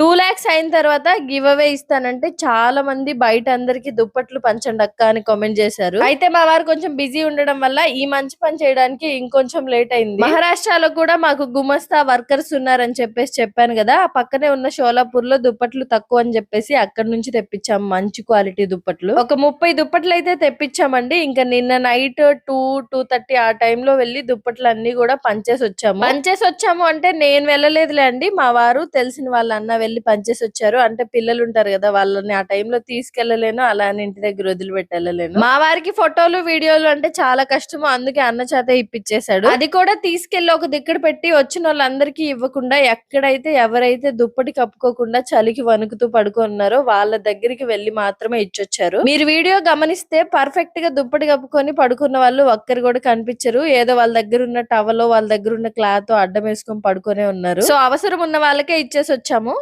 Two lakhs అయిన తర్వాత give away ఇస్తానంటే చాలా మంది బయట అందరికి దుప్పట్లు పంచండి అక్క అని కామెంట్ చేశారు. అయితే మా వారు కొంచెం బిజీ ఉండడం వల్ల ఈ మంచి పని చేయడానికి ఇంకొంచెం లేట్ అయింది. మహారాష్ట్రలో కూడా మాకు గుమస్తా వర్కర్స్ ఉన్నారని చెప్పేసి చెప్పాను కదా ఆ పక్కనే ఉన్న షోలాపూర్లో దుప్పట్లు తక్కువ అని చెప్పేసి అక్కడ నుంచి తెప్పించాం మంచి క్వాలిటీ దుప్పట్లు. ఒక ముప్పై దుప్పట్లు అయితే తెప్పించామండి. ఇంకా నిన్న నైట్ టూ టూ థర్టీ ఆ టైంలో వెళ్ళి దుప్పట్లు అన్ని కూడా పంచేసి వచ్చాము. పంచేసి వచ్చాము అంటే నేను వెళ్ళలేదులే అండి. మా వారు తెలిసిన వాళ్ళ అన్న వెళ్ళి పంచేసి వచ్చారు. అంటే పిల్లలు ఉంటారు కదా వాళ్ళని ఆ టైంలో తీసుకెళ్ళలేను అలా అని ఇంటి దగ్గర వదిలిపెట్టి వెళ్ళలేను మా వారికి ఫోటోలు వీడియోలు అంటే చాలా కష్టము. అందుకే అన్న చేత ఇప్పించేశాడు అది కూడా తీసుకెళ్ళి ఒక దిక్కడ పెట్టి వచ్చిన వాళ్ళందరికీ ఇవ్వకుండా ఎక్కడైతే ఎవరైతే దుప్పటి కప్పుకోకుండా చలికి వణుకుతూ పడుకున్నారో వాళ్ళ దగ్గరికి వెళ్ళి మాత్రమే ఇచ్చొచ్చారు. మీరు వీడియో గమనిస్తే పర్ఫెక్ట్గా దుప్పటి కప్పుకొని పడుకున్న వాళ్ళు ఒక్కరు కూడా కనిపించరు. ఏదో వాళ్ళ దగ్గర ఉన్న టవలో వాళ్ళ దగ్గర ఉన్న క్లాత్ అడ్డం వేసుకొని పడుకునే ఉన్నారు. సో అవసరం ఉన్న వాళ్ళకే ఇచ్చేసి వచ్చాము